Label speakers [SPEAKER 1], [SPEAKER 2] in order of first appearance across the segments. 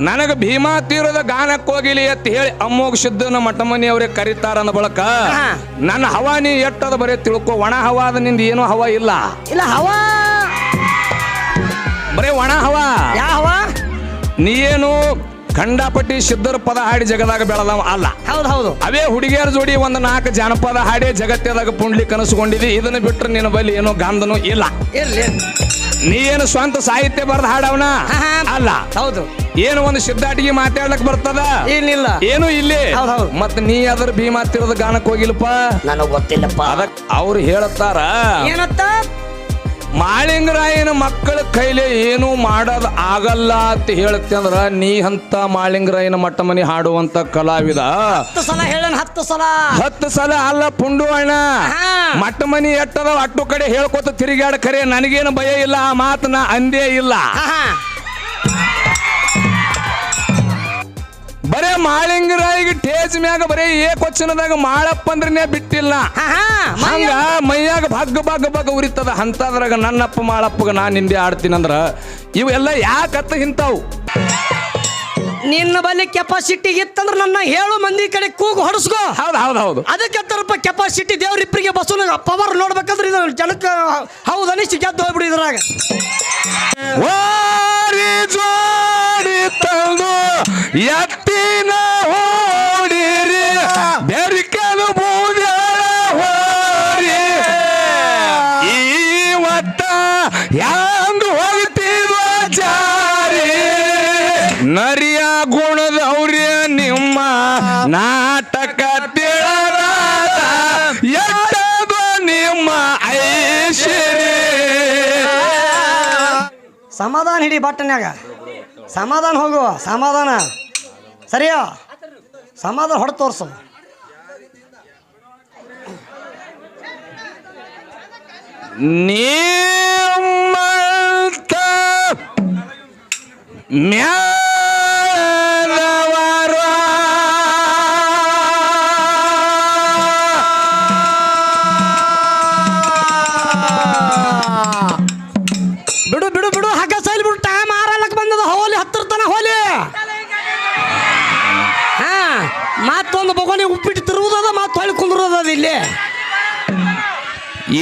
[SPEAKER 1] ನನಗ ಭೀಮಾ ತೀರದ ಗಾನಕ್ಕೋಗಿಲಿ ಅಂತ ಹೇಳಿ ಅಮ್ಮೋಗ ಸಿದ್ದನ ಮಠಮನಿ ಅವ್ರಿಗೆ ಕರೀತಾರ ಅಂದ ಬಳಕ. ನನ್ನ ಹವಾ ನೀ ಎಟ್ಟದ ಬರೀ ತಿಳ್ಕೊ ಒಣ ಹವಾದ ನಿಂದ ಏನೂ ಹವಾ ಇಲ್ಲ.
[SPEAKER 2] ಇಲ್ಲ ಹವಾ.
[SPEAKER 1] ಬರೀ ಒಣ ಹವಾ.
[SPEAKER 2] ಯಾವ ಹವಾ?
[SPEAKER 1] ನೀ ಏನು ಖಂಡಾಪಟ್ಟಿ ಸಿದ್ಧರ ಪದ ಹಾಡಿ ಜಗದಾಗ ಬೆಳೆದವ ಅಲ್ಲ.
[SPEAKER 2] ಹೌದು ಹೌದು.
[SPEAKER 1] ಅವೇ ಹುಡುಗಿಯರ ಜೋಡಿ ಒಂದು ನಾಲ್ಕು ಜಾನಪದ ಹಾಡಿ ಜಗತ್ತದಾಗ ಪುಂಡ್ಲಿ ಕನಸುಕೊಂಡಿದಿ ಇದನ್ನ ಬಿಟ್ರೆ ನಿನ್ನ ಬಳಿ ಏನೋ ಗಂಧನೂ ಇಲ್ಲ. ನೀ ಏನು ಸ್ವಂತ ಸಾಹಿತ್ಯ ಬರೆದ ಹಾಡವನ. ಅಲ್ಲ.
[SPEAKER 2] ಹೌದು.
[SPEAKER 1] ಏನು ಒಂದು ಸಿದ್ಧಾಟಿಗೆ ಮಾತಾಡ್ಲಕ್ ಬರ್ತದ?
[SPEAKER 2] ಏನಿಲ್ಲ.
[SPEAKER 1] ಏನು ಇಲ್ಲಿ?
[SPEAKER 2] ಹೌದ್ ಹೌದ್.
[SPEAKER 1] ಮತ್ ನೀ ಅದ್ರ ಭೀ ಮಾತಿರೋದು ಗಾನಕ್ ಹೋಗಿಲ್ಪ
[SPEAKER 2] ನನಗ್ ಗೊತ್ತಿಲ್ಲಪ್ಪ.
[SPEAKER 1] ಅದಕ್ ಅವ್ರು ಹೇಳತ್ತಾರ?
[SPEAKER 2] ಏನತ್ತ?
[SPEAKER 1] ಮಾಳಿಂಗರಾಯನ ಮಕ್ಕಳ ಕೈಲಿ ಏನು ಮಾಡೋದ್ ಆಗಲ್ಲ ಅಂತ ಹೇಳುತ್ತೆ ಅಂದ್ರ ನೀ ಅಂತ ಮಾಳಿಂಗರಾಯನ ಮಟ್ಟ ಮನಿ ಹಾಡುವಂತ ಕಲಾವಿದ.
[SPEAKER 2] ಹತ್ತು ಸಲ ಹೇಳನ್ ಹತ್ತು ಸಲ?
[SPEAKER 1] ಹತ್ತು ಸಲ ಅಲ್ಲ ಪುಂಡು ಅಣ್ಣ.
[SPEAKER 2] ಹಾ.
[SPEAKER 1] ಮಟ್ಟ ಮನಿ ಎಟ್ಟದ ಅಟ್ಟು ಕಡೆ ಹೇಳ್ಕೊತ ತಿರುಗಾಡ ಖರೆ ನನಗೇನು ಭಯ ಇಲ್ಲ ಆ ಮಾತನ್ನ ಅಂದೇ ಇಲ್ಲ.
[SPEAKER 2] ಹಾ.
[SPEAKER 1] ಬರೇ ಈಗ ಟೇಜ್ ಮ್ಯಾಗ ಬರೇ ಏ ಮಾಳಪ್ಪ ಅಂದ್ರನೇ ಬಿಟ್ಟಿಲ್ಲ. ಹಂಗ ಮೈಯಾಗ ಬಗ್ ಬಗ್ ಬಗ್ ಉರಿತದ ಅಂತದ್ರಾಗ ನನ್ನಪ್ಪ ಮಾಳಪ್ಪಗ ನಾನ್ ಹಿಂದೆ ಆಡ್ತೀನಂದ್ರ ಇವೆಲ್ಲ ಯಾಕತ್ತ ಹಿಂತಾವು?
[SPEAKER 2] ನಿನ್ನ ಬಲ್ಲಿ ಕೆಪಾಸಿಟಿ ಇತ್ತಂದ್ರ ನನ್ನ ಏಳು ಮಂದಿ ಕಡೆ ಕೂಗು ಹೊಡಸ್ಕೋ.
[SPEAKER 1] ಹೌದು ಹೌದು ಹೌದು.
[SPEAKER 2] ಅದಕ್ಕೆ ತರಪ್ಪ ಕೆಪಾಸಿಟಿ ದೇವ್ರಿಬ್ಬರಿಗೆ ಬಸ್ಸು ಪವರ್ ನೋಡ್ಬೇಕಂದ್ರೆ ಇದು ಜನಕ್ಕೆ ಹೌದು ಅನಿಸಿ ಗೆದ್ದು ಹೋಗ್ಬಿಡಿ ಇದ್ರಾಗ.
[SPEAKER 1] ಜೋಡಿ ತಂದು
[SPEAKER 2] ಸಮಾಧಾನ ಹಿಡಿ ಬಟ್ಟನ್ಯಾಗ. ಸಮಾಧಾನ ಹೋಗು ಸಮಾಧಾನ. ಸರಿಯಾ? ಸಮಾಧಾನ ಹೊಡೆ ತೋರ್ಸು.
[SPEAKER 1] ನಿಮ್ಮಂತ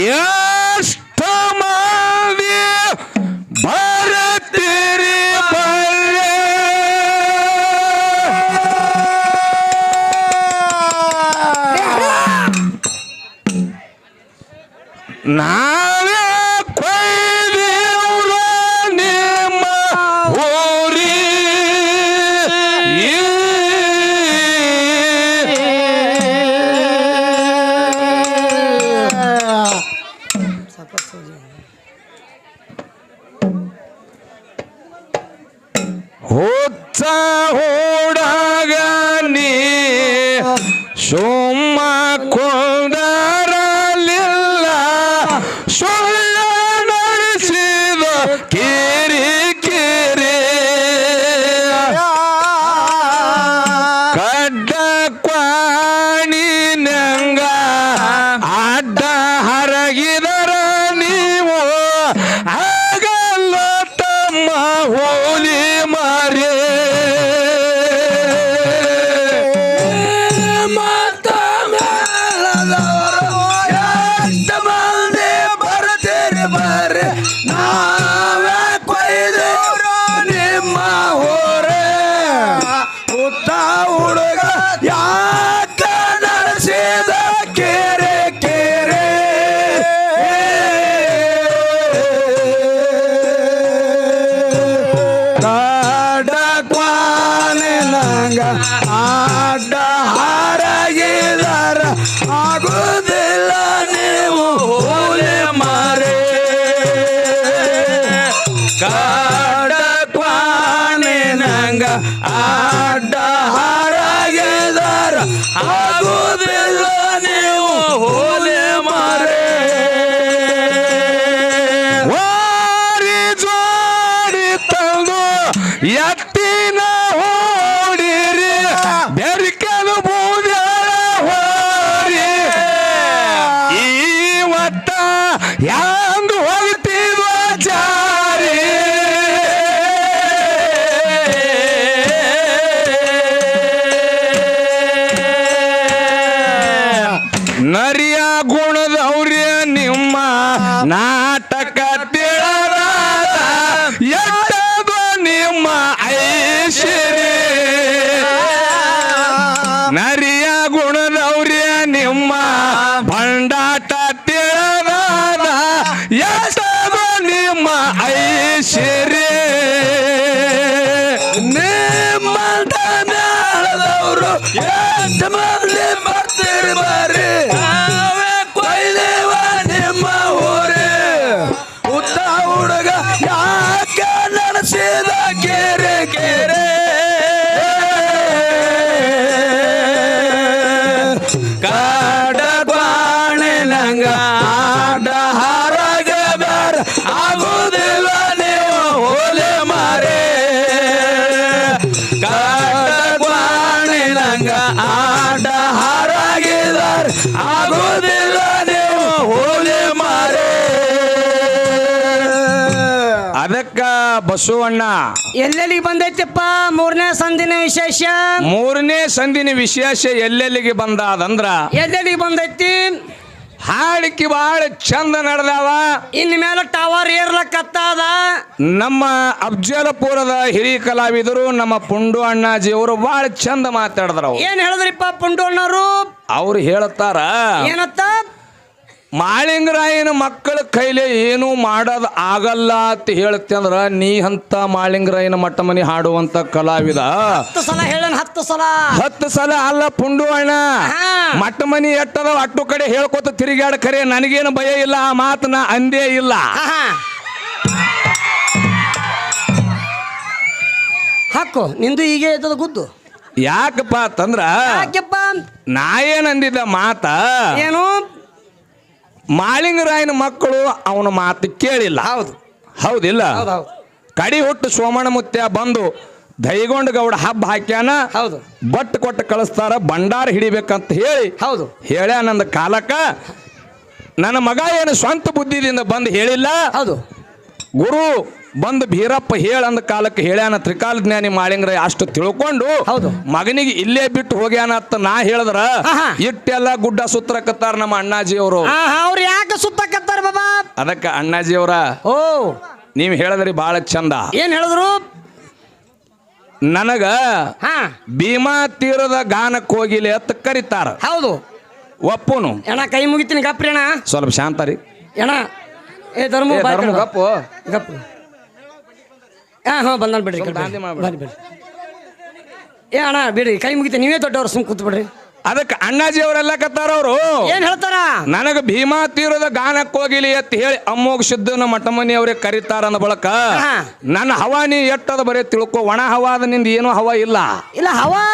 [SPEAKER 1] ಎಷ್ಟ ನಾವೇ ಕೊಯ್ದೇವ್ರ ಬಸವಣ್ಣ
[SPEAKER 2] ಎಲ್ಲೆಲ್ಲಿಗೆ ಬಂದೈತಿಪ್ಪ? ಮೂರನೇ ಸಂದಿನ ವಿಶೇಷ?
[SPEAKER 1] ಮೂರನೇ ಸಂದಿನ ವಿಶೇಷ ಎಲ್ಲೆಲ್ಲಿಗೆ ಬಂದಾದಂದ್ರ?
[SPEAKER 2] ಎಲ್ಲೆಲ್ಲಿಗೆ ಬಂದೈತಿ?
[SPEAKER 1] ಹಾಡಿಕೆ ಬಹಳ ಚಂದ ನಡೆದವ.
[SPEAKER 2] ಇನ್ ಮೇಲೆ ಟವರ್ ಏರ್ಲಕ್ಕತ್ತಾದ
[SPEAKER 1] ನಮ್ಮ ಅಫ್ಜಲಪುರದ ಹಿರಿಯ ಕಲಾವಿದರು ನಮ್ಮ ಪುಂಡು ಅಣ್ಣಾಜಿಯವರು ಬಹಳ ಚಂದ ಮಾತಾಡಿದ್ರ
[SPEAKER 2] ಏನ್ ಹೇಳಿದ್ರಿಪ್ಪ ಪುಂಡು ಅಣ್ಣರು
[SPEAKER 1] ಅವ್ರು ಹೇಳುತ್ತಾರ
[SPEAKER 2] ಏನತ್ತ?
[SPEAKER 1] ಮಾಳಿಂಗರಾಯನ ಮಕ್ಕಳ ಕೈಲಿ ಏನು ಮಾಡೋದು ಆಗಲ್ಲ ಅಂತ ಹೇಳುತ್ತೆ ಅಂದ್ರೆ ನೀ ಅಂತ ಮಾಳಿಂಗರಾಯನ ಮಟ್ಟ ಮನಿ ಹಾಡುವಂತ ಕಲಾವಿದ.
[SPEAKER 2] ಹತ್ತು ಸಲ ಹತ್ತು ಸಲ?
[SPEAKER 1] ಹತ್ತು ಸಲ ಅಲ್ಲ ಪುಂಡು ಅಣ್ಣ. ಮಟ್ಟ ಮನಿ ಎಟ್ಟದ ಅಟ್ಟು ಕಡೆ ಹೇಳ್ಕೊತ ತಿರುಗಾಡ ಕರೆ ನನಗೇನು ಭಯ ಇಲ್ಲ ಆ ಮಾತನ್ನ ಅಂದೇ ಇಲ್ಲ.
[SPEAKER 2] ಹಾಕು ನಿಂದು ಹೀಗೆ ಇದ್ದದ ಗುದ್ದು.
[SPEAKER 1] ಯಾಕಪ್ಪ ಅಂತಂದ್ರ
[SPEAKER 2] ಯಾಕೆಪ್ಪ
[SPEAKER 1] ನಾ ಏನ್ ಅಂದಿದ್ದ ಮಾತ?
[SPEAKER 2] ಏನು?
[SPEAKER 1] ಮಾಳಿಂಗರಾಯನ ಮಕ್ಕಳು ಅವನ ಮಾತು ಕೇಳಿಲ್ಲ.
[SPEAKER 2] ಹೌದು.
[SPEAKER 1] ಹೌದಿಲ್ಲ?
[SPEAKER 2] ಹೌದು
[SPEAKER 1] ಕಡಿ ಹುಟ್ಟು ಸೋಮಣ್ಣ ಮುತ್ಯ ಬಂದು ದೈಗೊಂಡ ಗೌಡ ಹಬ್ಬ ಹಾಕ್ಯಾನ?
[SPEAKER 2] ಹೌದು.
[SPEAKER 1] ಬಟ್ ಕೊಟ್ಟು ಕಳಿಸ್ತಾರ ಭಂಡಾರ ಹಿಡಿಬೇಕಂತ ಹೇಳಿ.
[SPEAKER 2] ಹೌದು.
[SPEAKER 1] ಹೇಳ್ಯಾನಂದ ಕಾಲಕ ಕಾಲಕ್ಕ? ನನ್ನ ಮಗ ಏನು ಸ್ವಂತ ಬುದ್ಧಿದಿಂದ ಬಂದು ಹೇಳಿಲ್ಲ?
[SPEAKER 2] ಹೌದು.
[SPEAKER 1] ಗುರು ಬಂದು ಭೀರಪ್ಪ ಹೇಳಂದ ಕಾಲಕ್ಕೆ ಹೇಳ್ಯಾನ ತ್ರಿಕಾಲ ಜ್ಞಾನಿ ಮಾಳಿಂಗ್ರ ಅಷ್ಟು ತಿಳ್ಕೊಂಡು
[SPEAKER 2] ಹೌದು.
[SPEAKER 1] ಮಗನಿಗೆ ಇಲ್ಲೇ ಬಿಟ್ಟು ಹೋಗ್ಯಾನ ಅಂತ ನಾ ಹೇಳಿದ್ರ. ಇಟ್ಟೆಲ್ಲ ಗುಡ್ಡ ಸುತ್ತರಕತ್ತಾರ ನಮ್ಮ ಅಣ್ಣಾಜಿ
[SPEAKER 2] ಅವರು ಅವ್ರು ಯಾಕೆ ಸುತ್ತಕತ್ತಾರ ಬಾಬಾ?
[SPEAKER 1] ಅದಕ್ಕೆ ಅಣ್ಣಾಜಿ ಅವರ
[SPEAKER 2] ಓ.
[SPEAKER 1] ನೀವು ಹೇಳಿದ್ರಿ ಬಹಳ ಚಂದ.
[SPEAKER 2] ಏನ್ ಹೇಳಿದ್ರು?
[SPEAKER 1] ನನಗ
[SPEAKER 2] ಹಾ.
[SPEAKER 1] ಭೀಮಾ ತೀರದ ಗಾನಕ್ಕೆ ಹೋಗಿಲಿ ಅಂತ ಕರೀತಾರ.
[SPEAKER 2] ಹೌದು.
[SPEAKER 1] ಒಪ್ಪುನು.
[SPEAKER 2] ಅಣ್ಣ ಕೈ ಮುಗಿತೀನಿ ಗಪ್ಪ ಅಣ್ಣ.
[SPEAKER 1] ಸ್ವಲ್ಪ ಶಾಂತ ರೀ.
[SPEAKER 2] ಅಣ್ಣ ಏ, ಧರ್ಮ
[SPEAKER 1] ಗಪ್ಪು.
[SPEAKER 2] ಗಪ್ಪು. ಹಾ ಹಾಂ ಬಂದನ್ ಬಿಡ್ರಿ ಬನ್ನಿ
[SPEAKER 1] ದಾಂಧಿ ಮಾಡ್ಬೇಡ.
[SPEAKER 2] ಬರ್ರಿ ಬಿಡ್ರಿ. ಏ ಅಣ್ಣ ಬಿಡ್ರಿ ಕೈ ಮುಗಿತೀನಿ ನೀವೇ ದೊಡ್ಡವ್ರು ಸುಮ್ ಕೂತ್ ಬಿಡ್ರಿ
[SPEAKER 1] ಅದಕ್ಕೆ ಅಣ್ಣಾಜಿ ಅವರೆಲ್ಲ ಕತ್ತಾರ ಅವರು.
[SPEAKER 2] ಏನ್ ಹೇಳ್ತಾರ?
[SPEAKER 1] ನನಗ ಭೀಮಾ ತೀರದ ಗಾನಕ್ಕೆ ಹೋಗಿಲಿ ಅಂತ ಹೇಳಿ ಅಮ್ಮೋಗ ಸಿದ್ದನ ಮಠಮನಿ ಅವ್ರಿಗೆ ಕರೀತಾರ ಅಂದ ಬಳಕ
[SPEAKER 2] ಹಾ.
[SPEAKER 1] ನನ್ನ ಹವಾ ನೀ ಎಟ್ಟದ ಬರೀ ತಿಳ್ಕೊ ಒಣ ಹವಾದ ನಿಂದ ಏನೂ ಹವಾ ಇಲ್ಲ.
[SPEAKER 2] ಇಲ್ಲ ಹವಾ?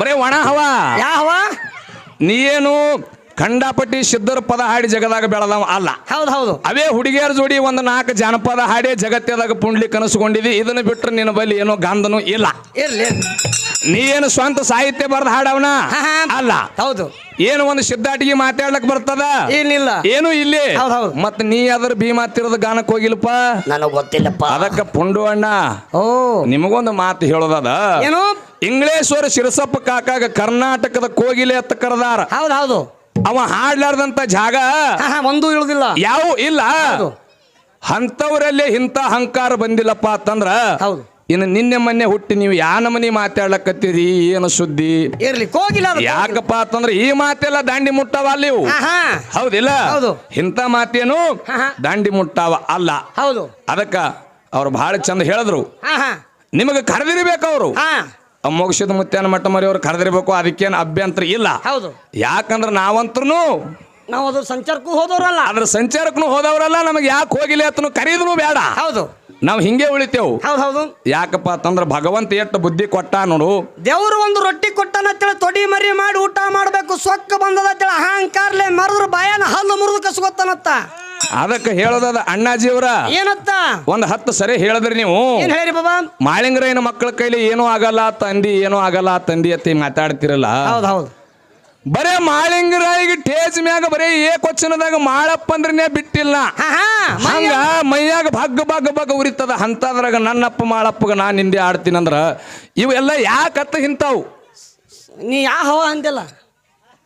[SPEAKER 1] ಬರೀ ಒಣ ಹವಾ.
[SPEAKER 2] ಯಾ ಹವಾ?
[SPEAKER 1] ನೀ ಏನು ಖಂಡಾಪಟ್ಟಿ ಸಿದ್ಧರ ಪದ ಹಾಡಿ ಜಗದಾಗ ಬೆಳೆದವ ಅಲ್ಲ.
[SPEAKER 2] ಹೌದು ಹೌದು.
[SPEAKER 1] ಅವೇ ಹುಡುಗಿಯರ ಜೋಡಿ ಒಂದು ನಾಲ್ಕು ಜಾನಪದ ಹಾಡಿ ಜಗತ್ತದಾಗ ಪುಂಡ್ಲಿ ಕನಸುಗೊಂಡಿದ್ವಿ ಇದನ್ನ ಬಿಟ್ರೆ ನಿನ್ನ ಬಲಿ ಏನೋ ಗಾಂಧನೂ ಇಲ್ಲ.
[SPEAKER 2] ಇರ್ಲಿ
[SPEAKER 1] ನೀ ಏನು ಸ್ವಂತ ಸಾಹಿತ್ಯ ಬರೆದ ಹಾಡವನ. ಅಲ್ಲ.
[SPEAKER 2] ಹೌದು.
[SPEAKER 1] ಏನು ಒಂದು ಸಿದ್ಧಾಟಿಗೆ ಮಾತಾಡ್ಲಕ್ ಬರ್ತದ?
[SPEAKER 2] ಏನಿಲ್ಲ.
[SPEAKER 1] ಏನು ಇಲ್ಲಿ?
[SPEAKER 2] ಹೌದು ಹೌದು.
[SPEAKER 1] ಮತ್ ನೀ ಅದ್ರ ಭೀಮಾ ತಿರದ ಗಾನಕ್ ಹೋಗಿಲ್ಪ
[SPEAKER 2] ನನಗ್ ಗೊತ್ತಿಲ್ಲಪ್ಪ.
[SPEAKER 1] ಅದಕ್ಕ ಪುಂಡು ಅಣ್ಣ.
[SPEAKER 2] ಓ.
[SPEAKER 1] ನಿಮಗೊಂದು ಮಾತು ಹೇಳೋದದ?
[SPEAKER 2] ಏನು?
[SPEAKER 1] ಇಂಗ್ಲೇಶ್ವರ ಶಿರಸಪ್ಪ ಕಾಕಾಗ ಕರ್ನಾಟಕದ ಕೋಗಿಲೆ ಅಂತ ಕರೆದಾರ.
[SPEAKER 2] ಹೌದು ಹೌದು.
[SPEAKER 1] ಅವ ಹಾಡ್ಲಾರ್ದಂತ ಜಾಗ
[SPEAKER 2] ಒಂದು ಇಳುದಿಲ್ಲ.
[SPEAKER 1] ಯಾವ ಇಲ್ಲ. ಅಂತವರಲ್ಲೇ ಇಂಥ ಅಹಂಕಾರ ಬಂದಿಲ್ಲಪ್ಪ ಅಂತಂದ್ರ
[SPEAKER 2] ಹೌದು.
[SPEAKER 1] ಇನ್ನು ನಿನ್ನೆ ಮೊನ್ನೆ ಹುಟ್ಟಿ ನೀವು ಯಾ ನಮನಿ ಮಾತಾಡ್ಲಕತ್ತೀರಿ ಏನು ಸುದ್ದಿ?
[SPEAKER 2] ಅದು
[SPEAKER 1] ಯಾಕಪ್ಪ ಅಂತಂದ್ರ ಈ ಮಾತೆಲ್ಲ ದಾಂಡಿ ಮುಟ್ಟಾವ ಅಲ್ಲಿ ಹೌದಿಲ್ಲ?
[SPEAKER 2] ಹೌದು.
[SPEAKER 1] ಇಂಥ ಮಾತೇನು. ದಾಂಡಿ ಮುಟ್ಟಾವ ಅಲ್ಲ.
[SPEAKER 2] ಹೌದು.
[SPEAKER 1] ಅದಕ್ಕ ಅವ್ರು ಬಹಳ ಚಂದ ಹೇಳಿದ್ರು. ನಿಮಗೆ ಕರೆದಿರ್ಬೇಕು ಅವರು. ಮೋಕ್ಷದ ಮುತ್ಯಾನ ಮಟ್ಟ ಮರಿ ಅವ್ರು ಕರೆದಿರ್ಬೇಕು ಅದಕ್ಕೇನು ಅಭ್ಯಂತರ ಇಲ್ಲ.
[SPEAKER 2] ಹೌದು.
[SPEAKER 1] ಯಾಕಂದ್ರೆ ನಾವಂತೂ
[SPEAKER 2] ನಾವು ಅದ್ರ ಸಂಚಾರಕ್ಕೂ ಹೋದವ್ರಲ್ಲ.
[SPEAKER 1] ಅದ್ರ ಸಂಚಾರಕ್ಕೂ ಹೋದವ್ರಲ್ಲ ನಮಗೆ ಯಾಕೆ ಹೋಗಿಲ್ಲ ಅತನು ಕರೀದ್ರು ಬೇಡ.
[SPEAKER 2] ಹೌದು.
[SPEAKER 1] ನಾವು ಹಿಂಗೆ ಉಳಿತೇವು.
[SPEAKER 2] ಹೌದು ಹೌದು.
[SPEAKER 1] ಯಾಕಪ್ಪ ಅಂತಂದ್ರೆ ಭಗವಂತ ಎಷ್ಟು ಬುದ್ಧಿ ಕೊಟ್ಟ ನೋಡು.
[SPEAKER 2] ದೇವ್ರು ಒಂದು ರೊಟ್ಟಿ ಕೊಟ್ಟನ ತಿಳಿ ತೊಡಿ ಮರಿ ಮಾಡಿ ಊಟ ಮಾಡಬೇಕು ಸೊಕ್ಕ ಬಂದದ ತಿಳಿ ಅಹಂಕಾರ್ಲೆ ಮರದ್ರ ಬಾಯನ ಹಲ್ಲು ಮುರಿದು ಕಸ್ಕೊತಾನತ್ತ
[SPEAKER 1] ಅದಕ್ಕೆ ಹೇಳೋದದ ಅಣ್ಣಾಜಿಯವರ.
[SPEAKER 2] ಏನತ್ತ?
[SPEAKER 1] ಒಂದ್ ಹತ್ತು ಸರಿ ಹೇಳಿದ್ರಿ ನೀವು.
[SPEAKER 2] ಏನ್ ಹೇಳಿ ಬಾಬಾ?
[SPEAKER 1] ಮಾಳಿಂಗರಾಯನ ಮಕ್ಕಳ ಕೈಲಿ ಏನೂ ಆಗಲ್ಲ ತಂದಿ ಏನೂ ಆಗಲ್ಲ ತಂದಿ ಅತ್ತಿ ಮಾತಾಡ್ತಿರಲ್ಲ.
[SPEAKER 2] ಹೌದು ಹೌದು.
[SPEAKER 1] ಬರೇ ಮಾಳಿಂಗರಾಯಿಗೆ ಟೇಜ್ ಮ್ಯಾಗ ಬರೇ ಏ ಕೊಚ್ಚನದಾಗ ಮಾಡಪ್ಪ ಅಂದ್ರನೇ ಬಿಟ್ಟಿಲ್ಲ. ಹಂಗ ಮೈಯಾಗ ಭಗ್ ಬಗ್ ಬಗ್ ಉರಿತದ ಅಂತದ್ರಾಗ ನನ್ನಪ್ಪ ಮಾಳಪ್ಪಗ ನಾ ನಿಂದೆ ಆಡ್ತೀನಂದ್ರ ಇವೆಲ್ಲ ಯಾಕತ್ತ ಹಿಂತಾವು?
[SPEAKER 2] ನೀ ಯಾವ ಹವ ಅಂದಿಲ್ಲ?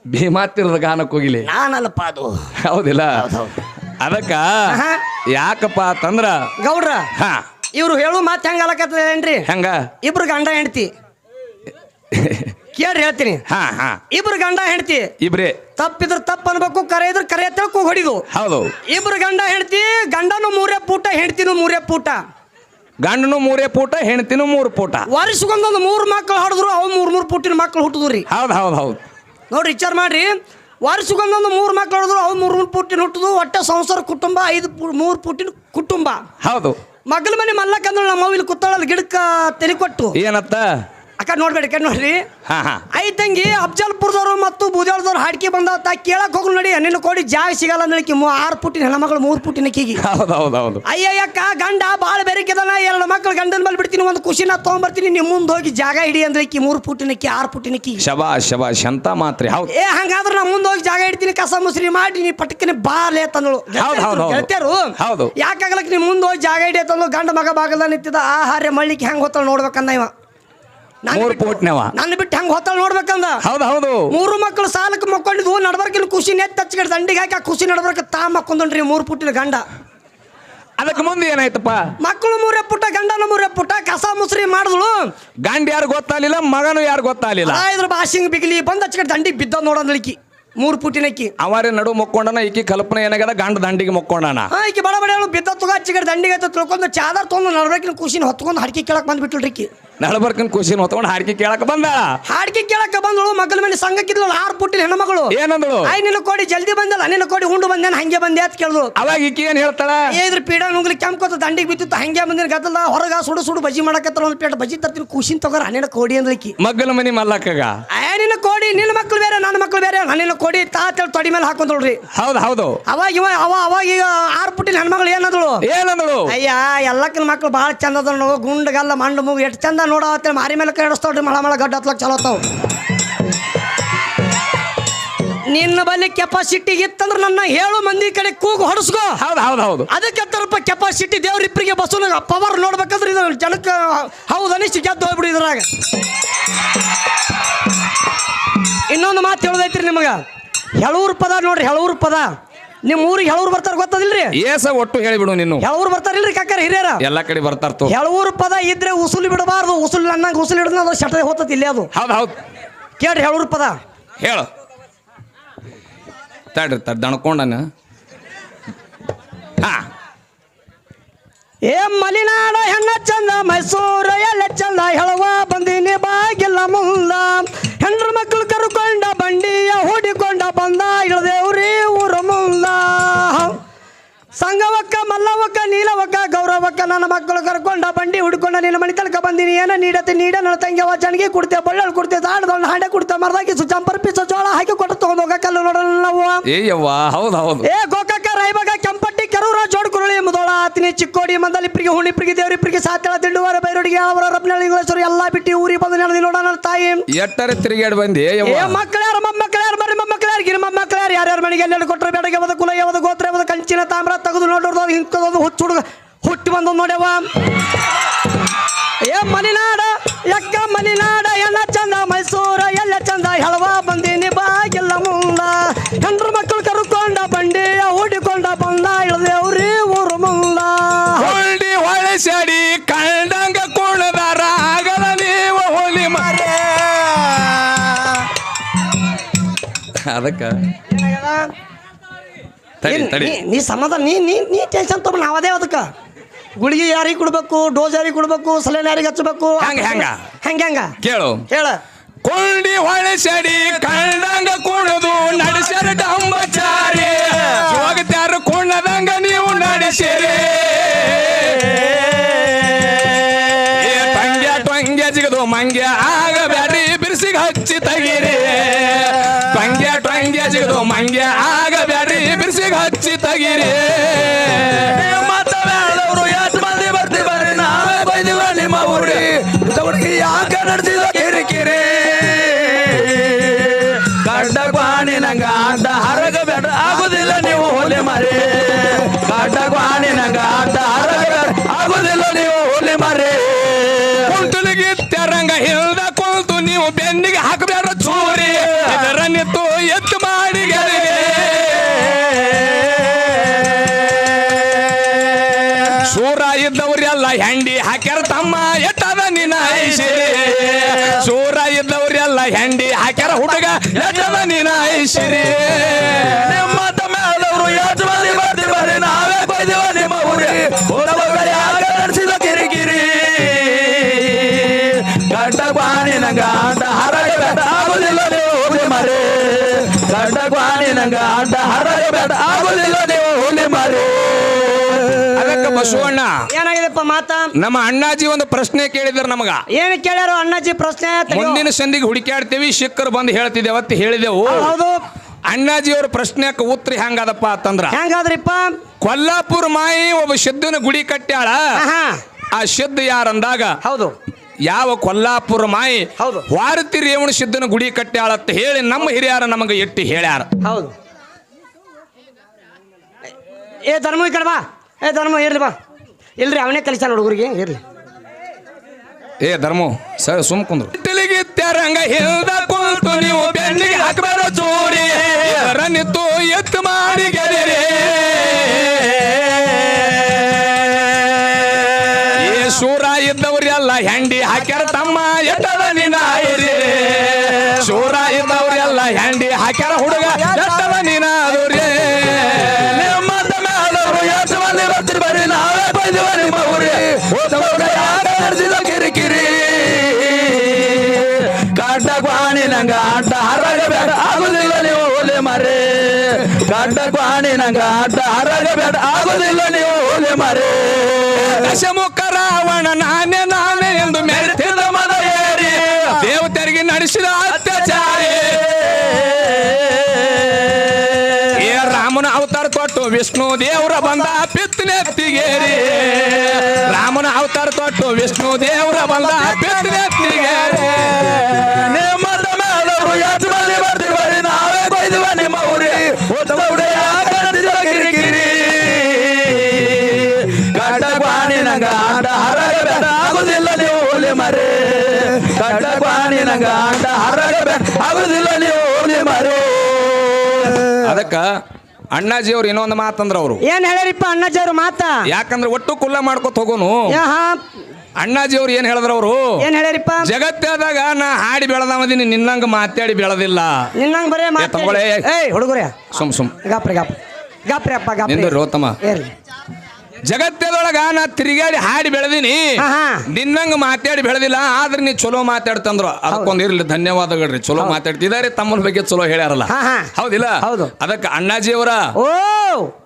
[SPEAKER 1] ಭೀಮಾತಿರದ ಗಾನಕ್ಕೆ ಹೋಗಿಲಿ.
[SPEAKER 2] ನಾನಲ್ಲಪ್ಪ ಅದು.
[SPEAKER 1] ಹೌದಿಲ್ಲ?
[SPEAKER 2] ಹೌದು.
[SPEAKER 1] ಅದಕ್ಕ
[SPEAKER 2] ಆಹಾ.
[SPEAKER 1] ಯಾಕಪ್ಪ ಅಂತಂದ್ರ
[SPEAKER 2] ಗೌಡ್ರ
[SPEAKER 1] ಹಾ.
[SPEAKER 2] ಇವ್ರು ಹೇಳು ಮಾತು ಹೆಂಗ ಅಲಕತ್ತೇನ್ರಿ
[SPEAKER 1] ಹೆಂಗ?
[SPEAKER 2] ಇಬ್ರು ಗಂಡ ಹೆಂಡತಿ. ಕೇಳ್ರಿ ಹೇಳ್ತೀನಿ.
[SPEAKER 1] ಹಾ ಹಾ.
[SPEAKER 2] ಇಬ್ರು ಗಂಡ ಹೆಂಡತಿ.
[SPEAKER 1] ಇಬ್ರೇ.
[SPEAKER 2] ತಪ್ಪಿದ್ರ ತಪ್ಪು ಅನ್ಬೇಕು ಕರೆ ಇದ್ರ ಕರೆ ಎತ್ತಬೇಕು ಕೂಗ್ ಹೊಡಿದು
[SPEAKER 1] ಹೌದು.
[SPEAKER 2] ಇಬ್ರು ಗಂಡ ಹೆಂಡತಿ ಗಂಡನು ಮೂರೇ ಪೂಟ ಹೆಂಡತಿನೂ ಮೂರೇ ಪೂಟ.
[SPEAKER 1] ಗಂಡನು ಮೂರೇ ಪೂಟ ಹೆಣ್ತಿನೂ ಮೂರು ಪೂಟ.
[SPEAKER 2] ವರ್ಷಗೊಂದೊಂದು ಮೂರು ಮಕ್ಕಳು ಹೊಡೆದ್ರು ಅವು ಮೂರ್ ಮೂರು ಪುಟ್ಟಿನ ಮಕ್ಕಳು ಹುಟ್ಟಿದ್ರಿ
[SPEAKER 1] ಹೌದು ಹೌದು ಹೌದು.
[SPEAKER 2] ನೋಡ್ರಿ ವಿಚಾರ ಮಾಡ್ರಿ. ವರ್ಷಗೊಂದೊಂದು ಮೂರು ಮಕ್ಕಳು ಹೊಡೆದ್ರು ಅವ್ರು ಮೂರು ಮೂರು ಪುಟ್ಟಿನ ಹುಟ್ಟಿದ್ರು. ಒಟ್ಟೆ ಸಂಸಾರ ಕುಟುಂಬ ಐದು ಮೂರು ಪುಟ್ಟಿನ ಕುಟುಂಬ.
[SPEAKER 1] ಹೌದು.
[SPEAKER 2] ಮಗಲ ಮನೆ ಮಲ್ಲಕ್ಕಂದ್ರೆ ನಮ್ಮ ಇಲ್ಲಿ ಕುತ್ತಾಳಲ್ಲಿ ಗಿಡಕ್ಕೆ ತೆಲಿ ಕೊಟ್ಟು
[SPEAKER 1] ಏನತ್ತ?
[SPEAKER 2] ಅಕ್ಕ ನೋಡ್ಬೇಡಿ ಕಣ್ ನೋಡ್ರಿ.
[SPEAKER 1] ಹಾ
[SPEAKER 2] ಐತಂಗಿ ಅಫ್ಜಲ್ಪುರದವರು ಮತ್ತು ಬೂದ್ಯಾಳದವ್ರು ಹಾಡ್ಕಿ ಬಂದಾವ ತಾ ಕೇಳಕ್ ಹೋಗ್ ನೋಡಿ. ನಿನ್ನ ಕೊಡಿ ಜಾಗ ಸಿಗಲ್ಲ ಅಂದ್ರೆ ಮೂ ಆರು ಪುಟ್ಟಿನ ಹೆಣ್ಮಗಳು ಮೂರು ಪುಟ್ಟಿನ ಕಿಗಿ
[SPEAKER 1] ಹೌದು ಹೌದು ಹೌದು.
[SPEAKER 2] ಗಂಡ ಭಾಳ ಬೆರಕಿದಾನ. ಎರಡು ಮಕ್ಕಳು ಗಂಡನ ಮೇಲೆ ಬಿಡ್ತೀನಿ ಒಂದು ಖುಷಿನ ತೊಗೊಂಬರ್ತೀನಿ. ನಿಮ್ಮ ಮುಂದೆ ಹೋಗಿ ಜಾಗ ಹಿಡಿ ಅಂದ್ರೆ ಕಿ ಮೂರು ಕಿ ಆರು ಪುಟ್ಟಿನಿಕೀಗೆ
[SPEAKER 1] ಶಬಾ ಶಬಾ ಶಂತ ಮಾತ್ರಿ ಹೌದು.
[SPEAKER 2] ಏ ಹಂಗಾದ್ರೆ ನಾ ಮುಂದೆ ಹೋಗಿ ಜಾಗ ಹಿಡ್ತೀನಿ ಕಸ ಮುಸ್ರಿ ಮಾಡಿ ನೀ ಪಟಕನೆ ಬಾಲೆ ತಂದಳು
[SPEAKER 1] ಹೌದು ಹೌದ್.
[SPEAKER 2] ಗೆಳತಿಯರು.
[SPEAKER 1] ಹೌದು.
[SPEAKER 2] ನೀ ಮುಂದೆ ಹೋಗಿ ಜಾಗ ಹಿಡಿ ತಂದು ಗಂಡ ಮಗ ಬಾಗಲ ನಿಂತಿದ್ದ ಆಹಾರ ಮಳ್ಳಿಗೆ ಹೆಂಗ್ ಹೋಗ್ತಾಳೆ ನೋಡ್ಬೇಕನ್ನ ಇವ.
[SPEAKER 1] ಮೂರು ಪೂಟ್ನವ.
[SPEAKER 2] ನನ್ನ ಬಿಟ್ಟು ಹೆಂಗ್ ಹೋತಾಳ ನೋಡ್ಬೇಕಂದ?
[SPEAKER 1] ಹೌದು ಹೌದು.
[SPEAKER 2] ಮೂರು ಮಕ್ಕಳು ಸಾಲಕ್ಕೆ ಮಕ್ಕೊಂಡಿದ್ವು ನಡ್ಬರ್ಕಿನ ಖುಷಿ ನೆತ್ತ ಹಚ್ಚಿಗೆ ದಂಡಿಗೆ ಹಾಕಿ ಆ ಖುಷಿ ನಡ್ಬರ್ಕ ತಾ ಮಕ್ಕೊಂದ್ರಿ ಮೂರು ಪುಟ್ಟಿನ ಗಂಡ.
[SPEAKER 1] ಅದಕ್ಕೆ ಮುಂದೆ ಏನಾಯ್ತಪ್ಪ?
[SPEAKER 2] ಮಕ್ಕಳು ಮೂರೇ ಪುಟ್ಟ ಗಂಡನ ಮೂರೇ ಪುಟ್ಟ ಕಸ ಮುಸ್ರಿ ಮಾಡಿದ್ಳು.
[SPEAKER 1] ಗಂಡ ಯಾರು ಗೊತ್ತಾಗಲಿಲ್ಲ ಮಗನು ಯಾರು ಗೊತ್ತಾಗ್ಲಿಲ್ಲ?
[SPEAKER 2] ಇದ್ರ ಬಾಸಿಂಗ್ ಬಿಗಿಲಿ ಬಂದ ಹಚ್ಚಿಗೆ ದಂಡಿಗೆ ಬಿದ್ದ ನೋಡಿ ಮೂರು ಪುಟ್ಟಿನಕ್ಕಿ.
[SPEAKER 1] ಅವರೇ ನಡು ಮಕ್ಕೊಂಡನ ಈಕಿ ಕಲ್ಪನೆ ಏನಾಗ್ಯದ ಗಂಡ ದಂಡಿಗೆ ಮಕ್ಕೊಂಡನ?
[SPEAKER 2] ಹಾ ಈಕಿ ಬಡ ಬಡ ಹೇಳು ಬಿದ್ದ ತುಗ ಹಚ್ಚಿಗೆ ದಂಡಿಗೆ ಅಂತ ತಿಳ್ಕೊಂಡು ಚಾದರ್ ತೊಗೊಂಡು ನಡ್ಬೇಕಿನ ಖುಷಿನ ಹೊತ್ಕೊಂಡು ಹಡ್ಕಿ ಕೇಳಕ್ ಬಂದ್ಬಿಟ್ಲು ಈಕಿ.
[SPEAKER 1] ನಳಬರ್ಕನ್ ಖುಷಿ ಹೊತ್ಕೊಂಡು ಹಾಡಿಕೆ ಕೇಳಕ್ ಬಂದ
[SPEAKER 2] ಹಾಡ್ಕಿ ಕೇಳಕ್ ಬಂದಳು ಮಗಳ ಮೇಲೆ ಸಂಘಕ್ಕಿದ್ಲು ಆರು ಪುಟ್ಟಿನ ಹೆಣ್ಮಗಳು.
[SPEAKER 1] ಏನಂದಳು?
[SPEAKER 2] ಆಯ್ ನಿನ್ನ ಕೋಡಿ ಜಲ್ದಿ ಬಂದಲ್ಲ ನಿನ್ನ ಕೋಡಿ ಉಂಡು ಬಂದೇನ ಹಂಗೆ ಬಂದೆ ಅಂತ ಕೇಳಿದ್ರು
[SPEAKER 1] ಅವಾಗ ಈಕಿ ಏನ್ ಹೇಳ್ತಾಳ?
[SPEAKER 2] ಏದ್ರ ಪೀಡ ನುಂಗ್ಲಿ ಕೆಂಪ್ಕೊತ ದಂಡಿಗೆ ಬಿತ್ತಿತ್ತು ಹಂಗೆ ಬಂದಿನ ಗದ್ದಲ್ಲ ಹೊರಗ ಸುಡು ಸುಡು ಬಜಿ ಮಾಡಕತ್ತಾರ ಒಂದು ಪೇಟ ಬಜಿ ತರ್ತೀನಿ ಖುಷಿನ ತಗೋರ ನಿನ್ನ ಕೋಡಿ ಅಂದ್ಲಿಕ್ಕಿ
[SPEAKER 1] ಮಗ್ಗಲ ಮನಿ ಮಲ್ಲಕ್ಕಗ?
[SPEAKER 2] ಏ ನಿನ್ನ ಕೋಡಿ ನಿನ್ನ ಮಕ್ಳು ಬೇರೆ ನನ್ನ ಮಕ್ಳು ಬೇರೆ ನಿನ್ನ ಕೋಡಿ ತಾತೇಳಿ ತೊಡಿ ಮೇಲೆ ಹಾಕೊಂಡ್ರಿ
[SPEAKER 1] ಹೌದು ಹೌದು.
[SPEAKER 2] ಅವಾಗ ಇವ ಅವ ಅವಾಗ ಈಗ ಆರು ಪುಟ್ಟಿನ ಹೆಣ್ಮಗಳು ಏನಂದಳು?
[SPEAKER 1] ಏನಂದಳು?
[SPEAKER 2] ಅಯ್ಯ ಎಲ್ಲಕ್ಕಿನ ಮಕ್ಳು ಭಾಳ ಚಂದ ಅದ ಗುಂಡಗಲ್ಲ ಮಂಡು ಮೂಗು ಎಷ್ಟು ಚಂದ ನೋಡೋ ಅಂತೇಳಿ ಮಾರಿ ಮೇಲೆ ಕೈ ರೀ ಮಳ ಮಳ ಗಡ್ಡ ಹತ್ಲಕ್ಕೆ ಚಲೋ ತಾವು ನಿನ್ನ ಬಲ್ಲಿ ಕೆಪಾಸಿಟಿ ಇತ್ತಂದ್ರೆ ನನ್ನ ಹೇಳು ಮಂದಿ ಕಡೆ ಕೂಗು ಹೊಡಿಸ್ಕೋ.
[SPEAKER 1] ಹೌದು ಹೌದು ಹೌದು.
[SPEAKER 2] ಅದಕ್ಕೆ ತರಪ್ಪ ಕೆಪಾಸಿಟಿ ದೇವ್ರಿಬ್ಬರಿಗೆ ಬಸ್ಸು ಪವರ್ ನೋಡ್ಬೇಕಂದ್ರೆ ಇದು ಜನಕ್ಕೆ ಹೌದು ಅನಿಸಿ ಗೆದ್ದು ಹೋಗ್ಬಿಡಿ ಇದ್ರಾಗ. ಇನ್ನೊಂದು ಮಾತು ಹೇಳೋದೈತ್ರಿ ನಿಮಗೆ. ಹೆಳೂರು ಪದ ನೋಡ್ರಿ ಹೆಳೂರು ಪದ. ನಿಮ್ಮ ಊರಿಗೆ ಹೇಳೂರು ಬರ್ತಾರ ಗೊತ್ತದಿಲ್ರಿ?
[SPEAKER 1] ಏಸ ಒಟ್ಟು ಹೇಳಿಬಿಡು ನೀನು.
[SPEAKER 2] ಹೆಳೂರು ಬರ್ತಾರಿಲ್ರಿ ಕಕ್ಕರ ಹಿರಿಯರ?
[SPEAKER 1] ಎಲ್ಲಾ ಕಡೆ ಬರ್ತಾರ
[SPEAKER 2] ಹೇಳೂರು ಪದ ಇದ್ರೆ ಉಸುಲು ಬಿಡಬಾರ್ದು ಉಸುಲು ನನ್ನ ಉಸುಲು ಹಿಡಿದ್ರೆ ಅದು ಶಟ ಹೋತತಿ ಇಲ್ಲೇ ಅದು.
[SPEAKER 1] ಹೌದು ಹೌದು.
[SPEAKER 2] ಕೇಳ್ರಿ ಹೇಳೂರು ಪದ.
[SPEAKER 1] ಹೇಳು. ತಡ್ರಿ ತಡ್ ದಣ್ಕೊಂಡನ ಹಾ.
[SPEAKER 2] ಏ ಮಲಿನಾಡ ಹೆಣ್ಣ ಚಂದ ಮೈಸೂರು ಎಲ್ಲ ಚಂದ ಹೇಳುವ ಬಂದಿನಿ ಬಾಗಿಲ್ಲ ಮುಂದ. ಹೆಣ್ಣು ಮಕ್ಕಳು ಕರ್ಕೊಂಡ ಬಂಡಿಯ ಹೂಡಿಕೊಂಡ ಬಂದ ಇಳದೇವ್ರಿ ಊರ ಮುಂದ ಸಂಗವಕ್ಕ ಮಲ್ಲವಕ್ಕ ನೀಲವಕ್ಕ ಗೌರವಕ್ಕ ನನ್ನ ಮಕ್ಕಳು ಕರ್ಕೊಂಡ ಬಂಡಿ ಹುಡ್ಕೊಂಡ ನಿನ್ನ ಮನೆ ತನಕ ಬಂದಿನಿ. ಏನ ನೀಡತ್ತೆ ನೀಡ ನನ್ನ ತಂಗಿಯವ ಜಣಿಗೆ ಕುಡ್ತೆ ಬಳ್ಳಲ್ ಕುಡ್ತೆ ದಾಡದೊಂದು ಹಾಂಡೆ ಕುಡ್ತೆ ಮರದಾಗಿ ಸುಜಂಪರ್ ಪಿಸ ಜೋಳ ಹಾಕಿ ಕೊಟ್ಟು ತಗೊಂಡ್ ಹೋಗ ಕಲ್ಲು ನೋಡಲ್ಲ ನಾವು
[SPEAKER 1] ಏ ಗೋಕಕ್ಕ ಹೌದು ಹೌದು.
[SPEAKER 2] ಏ ಗೋಕಾಕ ರಾಯಬಾಗ ಕೆಂಪಟ್ಟಿ ಕೆರೂರ ಜೋಡ್ ಕುರುಳಿ ಮುದೋಳ ಆತಿನಿ ಚಿಕ್ಕೋಡಿ ಮಂದಲ್ಲಿ ಇಪ್ಪರಿಗೆ ಹುಣ್ಣಿ ಇಪ್ಪರಿಗೆ ದೇವ್ರಿ ಇಪ್ಪರಿಗೆ ಸಾತಳ ದಿಂಡುವಾರ ಬೈರೋಡಿಗೆ ಅವರ ರಪ್ನಳ್ಳಿ ಇಂಗ್ಲೇಶ್ವರ ಎಲ್ಲಾ ಬಿಟ್ಟು ಊರಿಗೆ ಬಂದು ನಡೆದಿ ನೋಡ ನನ್ನ ತಾಯಿ.
[SPEAKER 1] ಎಟ್ಟರೆ ತಿರುಗಾಡಿ ಬಂದಿ ಏ
[SPEAKER 2] ಮಕ್ಕಳ್ಯಾರ ಮೊಮ್ಮಕ್ಕಳ್ಯಾರ ಮರಿ ಮೊಮ್ಮಕ್ಕಳ್ಯಾರ ಗಿರಿ ಮೊಮ್ಮಕ್ಕಳ್ಯಾರ ಯಾರ್ಯಾರ ಮನೆಗೆ ಎಲ್ಲೆಲ್ಲಿ ಕೊಟ್ಟರೆ ಬೇಡಗೆ ಯಾವ್ದು ಕುಲ ಯಾವ್ದು ಗೋತ್ರ ಕಂಚಿನ ತಾಮ್ರ ತೆಗೆದು ನೋಡೋದು ಹಿಂಕದೊಂದು ಹುಚ್ಚು ಹುಡುಗ ಹುಟ್ಟಿ ಬಂದು ನೋಡ್ಯವ ಏ ಮಲಿನಾಡ ಎಕ್ಕ ಮಲಿನಾಡ ಎಲ್ಲ ಚಂದ ಮೈಸೂರ, ಎಲ್ಲ ಚಂದ ಹೆಳವ ಬಂದಿನಿ ಬಾಗಿಲ್ಲ ಮುಂದ. ಹೆಂಡ್ರ ಮಕ್ಕಳು ಕರ್ಕೊಂಡ ಬಂಡಿಯ ಓಡಿಕೊಂಡ ಬಂದ, ಇಳದೇವ್ರಿ ಊರು ಮುಂದ.
[SPEAKER 1] ಹೊಳ್ಳಿ ಹೊಳೆಸಡಿ ಕಂಡಂಗ ಕುಣದಾರ ಆಗದ ನೀವು ಹೋಲಿ ಮರೆ. ಅದಕ್ಕ ತಡಿ
[SPEAKER 2] ಏನ್
[SPEAKER 1] ತಡಿ.
[SPEAKER 2] ನೀ- ನೀ ಸಮಾಧಾನ ನೀ ನೀ ನೀ ಟೆನ್ಷನ್ ತೊಗೊಂಡು ನಾವದೇ ಅದಕ್ಕೆ. ಗುಳಿಗೆ ಯಾರಿಗೆ ಕೊಡ್ಬೇಕು ಡೋಸ್ ಯಾರಿಗೆ ಕೊಡ್ಬೇಕು ಸಲೈನ್ ಯಾರಿಗೆ ಹಚ್ಚಬೇಕು?
[SPEAKER 1] ಹೆಂಗ, ಹೆಂಗ?
[SPEAKER 2] ಹೆಂಗ ಹೆಂಗ?
[SPEAKER 1] ಕೇಳು.
[SPEAKER 2] ಹೇಳ
[SPEAKER 1] ಕೊಂಡಿ ಸಡಿ ಕಂಡಂಗ ಕುಣದು ನಡೆಸ್ಯಾರ ಡಂಬಚಾರಿ ಹೋಗತ್ಯಾರ ಕುಣದಂಗ ನೀವು ನಡೆಸಿರಿ ಏ ಟಂಗ್ಯ ಟಂಗ್ಯ ಜಿಗದು ಮಂಗ್ಯ ಆಗ ಬ್ಯಾಡ್ರಿ ಬಿರ್ಸಿಗೆ ಹಚ್ಚಿ ತಗಿರಿ. ಟಂಗ್ಯ ಟಂಗ್ಯ ಜಿಗದು ಮಂಗ್ಯ ಆಗ ಚೂರಿ ಇದರ ನಿತ್ತು ಎತ್ತು ಮಾಡಿ ಶೂರ ಇದ್ದವ್ರೆಲ್ಲ ಹೆಂಡಿ ಹಾಕ್ಯಾರ ತಮ್ಮ ಎಟ್ಟದ ನಿನ್ನ ಐಸಿರಿ ಸೂರ ಇದ್ದವ್ರೆಲ್ಲ ಹೆಂಡಿ ಹಾಕ್ಯಾರ ಹುಡುಗ ಎಟ್ಟದ ನಿನ್ನ ಐಸಿರಿ ಬಸವಣ್ಣ
[SPEAKER 2] ಏನಾಗಿದೆಪ್ಪ ಮಾತ?
[SPEAKER 1] ನಮ್ಮ ಅಣ್ಣಾಜಿ ಒಂದು ಪ್ರಶ್ನೆ ಕೇಳಿದ್ರು ನಮಗ.
[SPEAKER 2] ಏನ್ ಕೇಳ್ಯಾರ ಅಣ್ಣಾಜಿ ಪ್ರಶ್ನೆ.
[SPEAKER 1] ಮುಂದಿನ ಸಂದಿಗೆ ಹುಡುಕಾಡ್ತೇವಿ ಶಿಕ್ಕರು ಬಂದು ಹೇಳ್ತಿದ್ದೇವೆ ಅಂತ ಹೇಳಿದೆವು.
[SPEAKER 2] ಹೌದು
[SPEAKER 1] ಅಣ್ಣಾಜಿ ಅವ್ರ ಪ್ರಶ್ನೆಕ್ಕೆ ಉತ್ತರ ಹೆಂಗಾದಪ್ಪ ಅಂತಂದ್ರ
[SPEAKER 2] ಹೆಂಗಾದ್ರಿಪ್ಪ?
[SPEAKER 1] ಕೊಲ್ಲಾಪುರ ಮಾಯಿ ಒಬ್ಬ ಶುದ್ಧನ ಗುಡಿ ಕಟ್ಟ್ಯಾಳ. ಆ ಶುದ್ಧ ಯಾರಂದಾಗ?
[SPEAKER 2] ಹೌದು.
[SPEAKER 1] ಯಾವ ಕೊಲ್ಲಾಪುರ ಮಾಯಿ
[SPEAKER 2] ಹೌದು.
[SPEAKER 1] ವಾರತಿ ರೇವಣ ಸಿದ್ದನ ಗುಡಿ ಕಟ್ಟ್ಯಾಳ ಅಂತ ಹೇಳಿ ನಮ್ಮ ಹಿರಿಯರ ನಮಗೆ ಎಟ್ಟಿ ಹೇಳ್ಯಾರ.
[SPEAKER 2] ಹೌದು. ಏ ಧರ್ಮ ಕಡವಾ ಏ ಧರ್ಮ ಇರ್ಲಿ ಬಾ. ಇಲ್ರಿ ಅವನೇ ಕಲಿಸ ಹುಡುಗರಿಗೆ ಇರ್ಲಿ.
[SPEAKER 1] ಏ ಧರ್ಮ ಸರ್ ಸುಮ್ ಕುಂದ್ರು. ಇಟ್ಟಲಿಗೆ ತೆರಂಗ ಹಿಲ್ದ ಕುಂತು ನೀವು ಬೆನ್ನಿಗೆ ಹಾಕಬೇಡ ಚೂರಿ. ರನಿತು ಎತ್ ಎತ್ತು ಮಾಡಿ ಗೆದಿರಿ. ಏ ಶೂರ ಇದ್ದವ್ರೆಲ್ಲ ಹೆಂಡಿ ಹಾಕ್ಯಾರ ತಮ್ಮ ಎಟ್ಟದ ನಿನ್ನ ಶೂರ ಇದ್ದವ್ರೆಲ್ಲ ಹೆಂಡಿ ಹಾಕ್ಯಾರ ಹುಡುಗ
[SPEAKER 3] ಗಡ್ಡ ಪಾಣಿ ನಂಗ, ಅಡ್ಡ ಹರಗ ಬೇಡ, ಆಗುದಿಲ್ಲ ನೀವು, ಹೋಗಿ ಮರಿ.
[SPEAKER 1] ದಶಮುಖ ರಾವಣ ನಾನೇ ನಾನೇ ಎಂದು ಮೆರೆತಿದ ಮದ ಏರಿ ದೇವತೆರಿಗೆ ನಡೆಸಿದ ಅತ್ಯಾಚಾರಿ. ಏ ರಾಮನ ಅವತಾರ ಕೊಟ್ಟು ವಿಷ್ಣು ದೇವರ ಬಂದ ಪಿತ್ತನೆತ್ತಿಗೇರಿ ರಾಮನ ಅವತಾರ ಕೊಟ್ಟು ವಿಷ್ಣು ದೇವರ ಬಂದ ಪಿತ್ತನೆತ್ತಿಗೇರಿ
[SPEAKER 3] ನಂಗ ಆಗುದಿಲ್ಲ ನೀವು
[SPEAKER 1] ಅದಕ್ಕ ಅಣ್ಣಾಜಿ ಅವ್ರು ಇನ್ನೊಂದು ಮಾತಂದ್ರ ಅವರು.
[SPEAKER 2] ಏನ್ ಹೇಳಿರಿಪ್ಪ ಅಣ್ಣಾಜಿ ಅವ್ರ ಮಾತ?
[SPEAKER 1] ಯಾಕಂದ್ರೆ ಒಟ್ಟು ಕುಲ್ಲ ಮಾಡ್ಕೊತ ಹೋಗೋನು. ಅಣ್ಣಾಜಿ ಅವ್ರು ಏನ್ ಹೇಳಿದ್ರ ಅವರು?
[SPEAKER 2] ಏನ್ ಹೇಳಿರಿಪ್ಪ
[SPEAKER 1] ಜಗತ್ತಾದಾಗ ನಾ ಹಾಡಿ ಬೆಳೆದವದೀನಿ ನಿನ್ನಂಗ ಮಾತಾಡಿ ಬೆಳೆದಿಲ್ಲ.
[SPEAKER 2] ನಿನ್ನಂಗ ಬರೇ ಮಾತಾಡಿ. ಹುಡುಗರೇ.
[SPEAKER 1] ಸುಮ್ ಸುಮ್.
[SPEAKER 2] ಗಾಪ್ರಿ ಗಾಪ್ರಿ. ಗಾಪ್ರಿ ಅಪ್ಪ ಗಾಪ್ರಿ.
[SPEAKER 1] ನಿಂದು ರೋತಮ್ಮ ಜಗತ್ತದೊಳಗ ನಾ ತಿರುಗಾಡಿ ಹಾಡಿ ಬೆಳೆದಿನಿ. ನಿನ್ನಂಗ ಮಾತಾಡಿ ಬೆಳೆದಿಲ್ಲ ಆದ್ರೆ ನೀ ಚಲೋ ಮಾತಾಡ್ತಂದ್ರು. ಅದಕ್ಕೊಂದ್ ಇರ್ಲಿ ಧನ್ಯವಾದಗಳ್ರಿ. ಚಲೋ ಮಾತಾಡ್ತಿದಾರೆ ತಮ್ಮನ ಬಗ್ಗೆ ಚಲೋ ಹೇಳ್ಯಾರಲ್ಲ. ಹೌದಿಲ್ಲ?
[SPEAKER 2] ಹೌದು.
[SPEAKER 1] ಅದಕ್ಕೆ ಅಣ್ಣಾಜಿ ಅವರ
[SPEAKER 2] ಓ!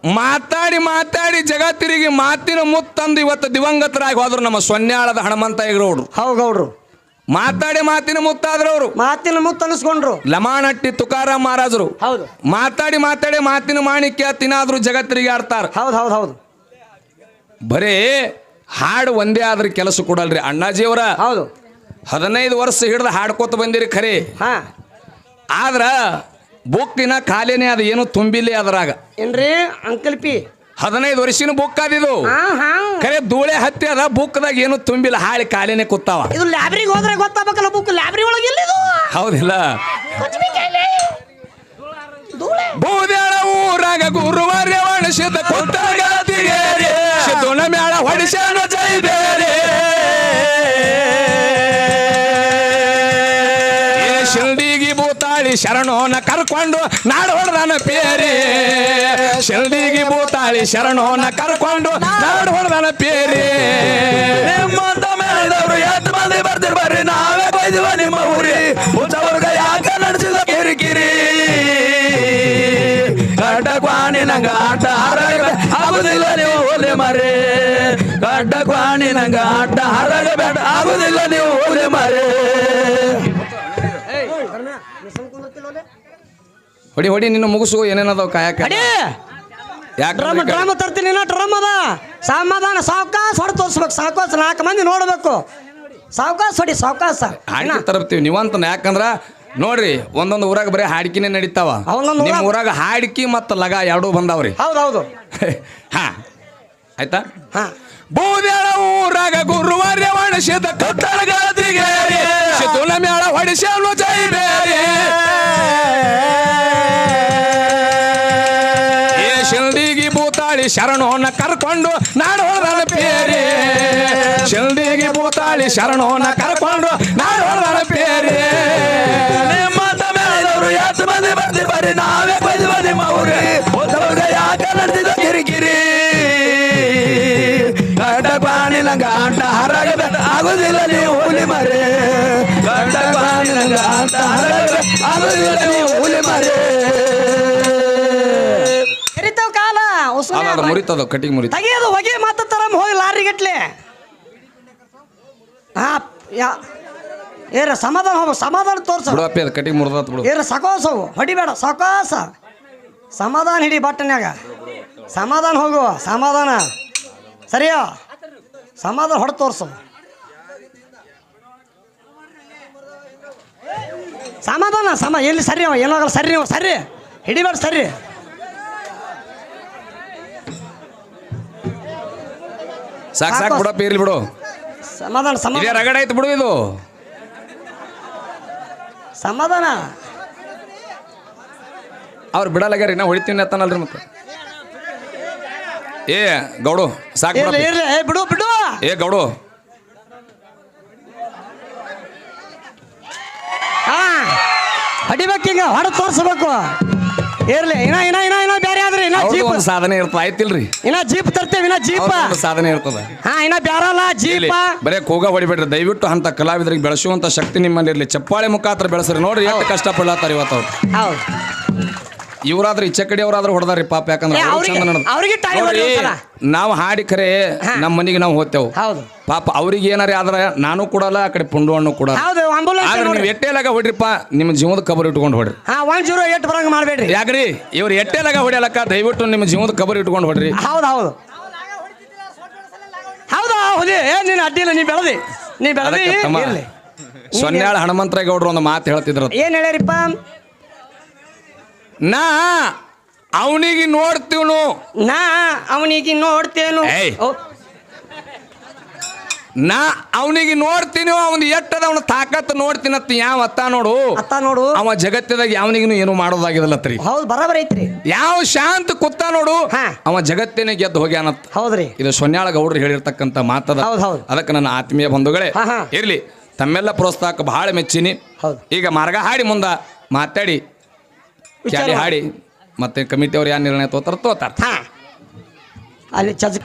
[SPEAKER 1] ಮಾತಾಡಿ ಮಾತಾಡಿ ತಿರುಗಿ ಮಾತಿನ ಮುತ್ತಂದು ಇವತ್ತು ದಿವಂಗತರಾಗಿ ಹೋದ್ರು ನಮ್ಮ ಸೊನ್ಯಾಳದ ಹನುಮಂತ ಹೆಗ್ರವ್ರು
[SPEAKER 2] ಹೌದೌಡ್ರು
[SPEAKER 1] ಮಾತಾಡಿ ಮಾತಿನ ಮುತ್ತಾದ್ರವ್ರು ಅವರು.
[SPEAKER 2] ಮಾತಿನ ಮುತ್ತ ಅನಿಸ್ಕೊಂಡ್ರು.
[SPEAKER 1] ಲಮಾನಟ್ಟಿ ತುಕಾರಾಮ್ ಮಹಾರಾಜರು.
[SPEAKER 2] ಹೌದು.
[SPEAKER 1] ಮಾತಾಡಿ ಮಾತಾಡಿ ಮಾತಿನ ಮಾಣಿಕ್ಯ ತಿನ್ನಾದ್ರು ಜಗತ್ತರಿಗೆ ಆಡ್ತಾರ.
[SPEAKER 2] ಹೌದ್ ಹೌದ್ ಹೌದು.
[SPEAKER 1] ಬರೇ ಹಾಡು ಒಂದೇ ಆದ್ರೆ ಕೆಲಸ ಕೊಡಲ್ರಿ ಅಣ್ಣಾಜಿಯವರ?
[SPEAKER 2] ಹೌದು.
[SPEAKER 1] ಹದಿನೈದು ವರ್ಷ ಹಿಡ್ದು ಹಾಡ್ಕೋತ ಬಂದಿರಿ ಖರೆ.
[SPEAKER 2] ಹಾ.
[SPEAKER 1] ಆದ್ರ ಬುಕ್ಕಿನ ಖಾಲಿನೇ ಅದು ಏನು ತುಂಬಿಲ್ಲ ಅದ್ರಾಗ.
[SPEAKER 2] ಏನ್ರಿ ಅಂಕಲ್ ಪಿ?
[SPEAKER 1] ಹದಿನೈದು ವರ್ಷಿನ ಬುಕ್ ಅದಿದು
[SPEAKER 2] ಹಾ ಹಾ.
[SPEAKER 1] ಖರೆ ಧೂಳೆ ಹತ್ತಿ ಅದ ಬುಕ್ದಾಗ ಏನು ತುಂಬಿಲ್ಲ ಹಾಳಿ ಖಾಲಿನೇ ಕೂತಾವ
[SPEAKER 2] ಇದು ಲ್ಯಾಬ್ರಿಗೆ ಹೋದ್ರೆ ಗೊತ್ತಾಗಬೇಕಲ್ಲ ಬುಕ್ ಲ್ಯಾಬ್ರಿ ಒಳಗೆ ಎಲ್ಲಿದು
[SPEAKER 1] ಹೌದಿಲ್ಲ. ಬೂದ್ಯಾಳ ಊರಾಗ ಗುರುವಾರ ಒಣಸಿದ ಕುತ್ತಗತಿಗೇರಿ ಶತೋನ ಮೇಳ ಹೊಡಿಸ್ಯಾನ ಜೈ ಬೇರೆ ಶಿಲ್ಡಿಗಿ ಭೂತಾಳಿ ಶರಣೋನ ಕರ್ಕೊಂಡು ನಾಡು ಹೊಡೆದನ ಪೇರಿ. ಶಿಲ್ಡಿಗಿ ಭೂತಾಳಿ ಶರಣೋನ ಕರ್ಕೊಂಡು ನಾಡು ಹೊಡೆದನ ಪೇರಿ.
[SPEAKER 3] ನಿಮ್ಮಂತ ಮೇಳದವರು ಎಷ್ಟು ಮಂದಿ ಬರ್ತಿರ್ ಬರ್ರಿ? ನಾವೇ ಬೈದಿವ ನಿಮ್ಮ ಊರಿ. ಹುಚ್ಚವ್ರಗ ಯಾಕ ನಡೆಸಿದ ಕಿರಿಕಿರಿ? ಕಟಕ್ವಾಣಿ ಕ್ವಾಣಿ ನಂಗ ಆಟ ಹರಗ ಆಗುದಿಲ್ಲ ನೀವು ಹುಲಿ ಮರಿ ಗಡ್ಡ ಕ್ವಾಣಿ ನಂಗ ಅಡ್ಡ ಹರಗ ಬೇಡ. ಆಗುದಿಲ್ಲ ನೀವು ಹುಲಿ ಮರಿ
[SPEAKER 1] ಹೊಡಿ ಹೊಡಿ ನಿನ್ನ ಮುಗಿಸು ಏನೇನದಾವ ಕಾಯಕ
[SPEAKER 2] ಡ್ರಮ್ ಡ್ರಮ್ ತರ್ತೀನಿ ಡ್ರಮ್ ಅದ. ಸಮಾಧಾನ ಸಾವಕಾಶ ಹೊಡೆ ತೋರಿಸ್ಬೇಕು. ಸಾವಕಾಶ ನಾಲ್ಕು ಮಂದಿ ನೋಡ್ಬೇಕು. ಸಾವಕಾಶ ಹೊಡಿ ಸಾವಕಾಶ
[SPEAKER 1] ಹಾಡಿಕೆ ತರ್ತೀವಿ ನೀವಂತ ಯಾಕಂದ್ರ ನೋಡ್ರಿ ಒಂದೊಂದು ಊರಾಗ ಬರೀ ಹಾಡಿಕೆನೆ ನಡೀತಾವ.
[SPEAKER 2] ಒಂದೊಂದ್
[SPEAKER 1] ನಿಮ್ಮ
[SPEAKER 2] ಊರಾಗ-
[SPEAKER 1] ಊರಾಗ ಹಾಡಿಕೆ ಮತ್ತು ಲಗ ಎರಡೂ ಬಂದಾವ್ರಿ.
[SPEAKER 2] ಹೌದು ಹೌದು.
[SPEAKER 1] ಹಾ. ಆಯ್ತಾ?
[SPEAKER 2] ಹಾ.
[SPEAKER 1] ಬೂದ್ಯಾಳ ಊರಾಗ ಗುರುವಾರ್ಯ ಒಣಸಿದ ಕತ್ತಳಗಾದ್ರಿಗೆ ಸಿದ್ದುನ ಮೇಳ ಹೊಡಿಸ್ಯಾನು ಜೈ ಬೇರೆ ಶರಣೋನ ಕರ್ಕೊಂಡು ನಾಡು ಹೊಡೆದನ ಪೇರಿ. ಶಿಲ್ದಿಗೆ ಭೂತಾಳಿ ಶರಣೋನ ಕರ್ಕೊಂಡು ನಾಡೋಣ ಪೇರಿ.
[SPEAKER 3] ನಿಮ್ಮಂತ ಮೇಳದವರು ಎಷ್ಟು ಮಂದಿ ಬರ್ತಿ ಬರ್ರಿ ನಾವೇ ಬೈದು ಬದಿ ಮೌರಿ. ಉದ್ದವ್ರಿಗೆ ಯಾಕೆ ನಡೆದಿದ ಕಿರಿಕಿರಿ? ಗಡ್ಡ ಬಾಣಿನ ಗಾಂಟ ಹರಗಬೇಡ ಆಗುದಿಲ್ಲ ನೀವು ಹುಲಿ ಮರೆ. ಗಡ್ಡ ಬಾಣಿನ ಗಾಂಟ ಹರಗಬೇಡ ಆಗುದಿಲ್ಲ ನೀವು ಹುಲಿ ಮರೆ.
[SPEAKER 2] ಕಾಲ ಉಸುನೆ
[SPEAKER 1] ಅದ ಕಟ್ಟಿಗೆ ಮುರಿತ.
[SPEAKER 2] ತೆಗಿಯೋದು ಹೊಗೆ ಮಾತ ತರ ಹೋಗಿ ಲಾರಿ ಗಟ್ಲೆ ಹಾ ಯಾ ಏರ ಸಮಾಧಾನ ಹೋಗು ಸಮಾಧಾನ ತೋರ್ಸ.
[SPEAKER 1] ಬಿಡು ಅಪ್ಪಿ ಅದು ಕಟ್ಟಿಗೆ ಮುರಿದತ್ ಬಿಡು.
[SPEAKER 2] ಏರ ಸಕೋಸವು ಹೊಡಿಬೇಡ ಸಕೋಸ. ಸಮಾಧಾನ ಹಿಡಿ ಬಟ್ಟನ್ಯಾಗ ಸಮಾಧಾನ ಹೋಗು ಸಮಾಧಾನ. ಸರಿಯೋ? ಸಮಾಧಾನ ಹೊಡೆ ತೋರ್ಸು. ಸಮಾಧಾನ ಸಮ ಎಲ್ಲಿ ಸರಿ ಅವ ಏನಾಗಲ್ಲ ಸರಿ ನೀವು ಸರಿ. ಹಿಡಿಬೇಡ ಸರಿ.
[SPEAKER 1] ಸಾಕು ಸಾಕು ಬಿಡಪ್ಪ ಇರ್ಲಿ ಬಿಡು.
[SPEAKER 2] ಸಮಾಧಾನ
[SPEAKER 1] ಇದೇ
[SPEAKER 2] ಸಮಾಧಾನ
[SPEAKER 1] ರಗಡ ಆಯ್ತು ಬಿಡು ಇದು.
[SPEAKER 2] ಸಮಾಧಾನ.
[SPEAKER 1] ಅವ್ರು ಬಿಡಲಾಗ್ಯಾರ ನಾ ಹೊಡಿತೀನಿ ಅತ್ತಾನಲ್ರಿ ಮತ್ತೆ. ಏ ಗೌಡು ಸಾಕು
[SPEAKER 2] ಇರ್ಲಿ
[SPEAKER 1] ಬಿಡಪ್ಪ.
[SPEAKER 2] ಇರ್ಲಿ. ಏ ಬಿಡು ಬಿಡು.
[SPEAKER 1] ಏ ಗೌಡು.
[SPEAKER 2] ಹಾ ಹೊಡಿಬೇಕು ಹಿಂಗ ಹೊಡೆ ತೋರ್ಸ್ಬೇಕು. ಇರ್ಲಿ ಇನ್ನ ಇನ್ನ ಇನ್ನ. ಜೀಪ್.
[SPEAKER 1] ಒಂದು ಸಾಧನೆ ಇರ್ತದ ಆಯ್ತಿಲ್ರಿ.
[SPEAKER 2] ಇನ್ನ ಜೀಪ್ ತರ್ತೇವೆ ಇನ್ನ ಜೀಪ.
[SPEAKER 1] ಅವ್ರದ್ದು ಸಾಧನೆ ಇರ್ತದ.
[SPEAKER 2] ಹಾ ಇನ್ನ ಬ್ಯಾರಲ್ಲ
[SPEAKER 1] ಇಲ್ಲಿ
[SPEAKER 2] ಜೀಪ
[SPEAKER 1] ಬರೇ ಕೂಗ ಹೊಡಿಬೇಡ್ರಿ ದಯವಿಟ್ಟು ಅಂತ ಕಲಾವಿದರಿಗೆ ಬೆಳೆಸುವಂತ ಶಕ್ತಿ ನಿಮ್ಮಲ್ಲಿ ಇರ್ಲಿ ಚಪ್ಪಾಳೆ ಮುಖಾಂತರ ಬೆಳೆಸ್ರಿ. ನೋಡ್ರಿ ಎಷ್ಟು ಕಷ್ಟಪಡ್ಲತ್ತಾರ ಇವತ್ತು ಅವ್ರು.
[SPEAKER 2] ಹೌದು.
[SPEAKER 1] ಇವ್ರಾದ್ರೆ ಈಚೆ ಕಡೆ ಅವರಾದ್ರೂ ಹೊಡೆದಾರಿ ಪಾಪ ಯಾಕಂದ್ರೆ
[SPEAKER 2] ಏ,
[SPEAKER 1] ಅವ್ರು
[SPEAKER 2] ಅವ್ರಿಗೆ-
[SPEAKER 1] ಚಂದ ನಡ್ದು.
[SPEAKER 2] ಅವ್ರಿಗೆ time
[SPEAKER 1] ನೋಡ್ರಿ,
[SPEAKER 2] ಹೊಡಿ
[SPEAKER 1] ನಾವು ಹಾಡಿ ಕರೆ ನಮ್ಮ ಮನೆಗೆ ನಾವು ಹೋಗ್ತೇವೆ.
[SPEAKER 2] ಹೌದು.
[SPEAKER 1] ಪಾಪ ಅವ್ರಿಗೆ ಏನಾರ ಆದ್ರೆ ನಾನು ಕೊಡಲ್ಲ ಆ ಕಡೆ ಪುಂಡು ಹಣ್ಣು ಕೂಡ
[SPEAKER 2] ಹೌದು ಆಂಬುಲೆನ್ಸ್
[SPEAKER 1] ಆದ್ರೆ ನೀವು ಎಟ್ಟೆಲಾಗ ಹೊಡ್ರಿಪ್ಪ ನಿಮ್ಮ ಜೀವದ ಕಬರ್ ಇಟ್ಕೊಂಡು ಹೊಡ್ರಿ.
[SPEAKER 2] ಹಾ ಒನ್ ಜೀರೋ ಏಟ್ ಬರಂಗ ಮಾಡ್ಬೇಡ್ರಿ.
[SPEAKER 1] ಯಾಕ್ರಿ? ಇವ್ರು ಎಟ್ಟೆಲಾಗ ಹೊಡಿಯಲಕ್ಕ ದಯವಿಟ್ಟು ನಿಮ್ಮ ಜೀವದ ಕಬರ್ ಇಟ್ಕೊಂಡು ಹೊಡ್ರಿ.
[SPEAKER 2] ಹೌದು ಹೌದು. ಹೌದಾ ಹುಲಿ ಏ ನೀನು ಅಡ್ಡಿಲ್ಲ ನೀ ಬೆಳೆದಿ. ನೀ ಬೆಳೆದಿ
[SPEAKER 1] ಅದಕ್ಕೆ ತಮ್ಮ
[SPEAKER 2] ಇರ್ಲಿ.
[SPEAKER 1] ಸೊನ್ಯಾಳ ಹನುಮಂತರಾಯ ಗೌಡ್ರು ಒಂದು ಮಾತು ಹೇಳ್ತಿದ್ರು.
[SPEAKER 2] ಏನ್ ಹೇಳ್ಯಾರಿಪ್ಪ?
[SPEAKER 1] ನಾ ಅವನಿಗೆ ನೋಡ್ತೀವನು.
[SPEAKER 2] ನಾ ಅವನಿಗೆ ನೋಡ್ತೇನು.
[SPEAKER 1] ನಾ ಅವನಿಗೆ ನೋಡ್ತೀನಿ ಅವನ್ ಎಟ್ಟದ ಅವನ ತಾಕತ್ ನೋಡ್ತೀನತ್ತ ಯಾವ ಅತ್ತ ನೋಡು.
[SPEAKER 2] ಅತ್ತ ನೋಡು.
[SPEAKER 1] ಅವ ಜಗತ್ತಿದಾಗ ಯಾವನಿಗೂ ಏನು ಮಾಡೋದಾಗಿದಲ್ಲತ್ರಿ
[SPEAKER 2] ಹೌದು ಬರಬರ ಐತ್ರಿ.
[SPEAKER 1] ಯಾವ ಶಾಂತ ಕುತ್ತ ನೋಡು. ಅವ ಜಗತ್ತಿನ ಗೆದ್ದು ಹೋಗ್ಯಾನತ್.
[SPEAKER 2] ಹೌದ್ರಿ.
[SPEAKER 1] ಇದು ಸೊನ್ಯಾಳ ಗೌಡ್ರು ಹೇಳಿರ್ತಕ್ಕಂತ ಮಾತದ. ಅದಕ್ಕೆ ನನ್ನ ಆತ್ಮೀಯ ಬಂಧುಗಳೇ. ಇರ್ಲಿ. ತಮ್ಮೆಲ್ಲ ಪ್ರೋತ್ಸಾಹಕ್ಕೆ ಬಹಳ ಮೆಚ್ಚಿನಿ.
[SPEAKER 2] ಹೌದು.
[SPEAKER 1] ಈಗ ಮಾರ್ಗ ಹಾಡಿ ಮುಂದ ಮಾತಾಡಿ.
[SPEAKER 2] ಮಾಡಿ.
[SPEAKER 1] ಹಾಡಿ. ಮತ್ತೆ ಕಮಿಟಿ ಅವ್ರು ಯಾವ ನಿರ್ಣಯ ತೋತಾರ ತೋತಾರ
[SPEAKER 2] ಹಾ ಅಲ್ಲಿ ಚಜ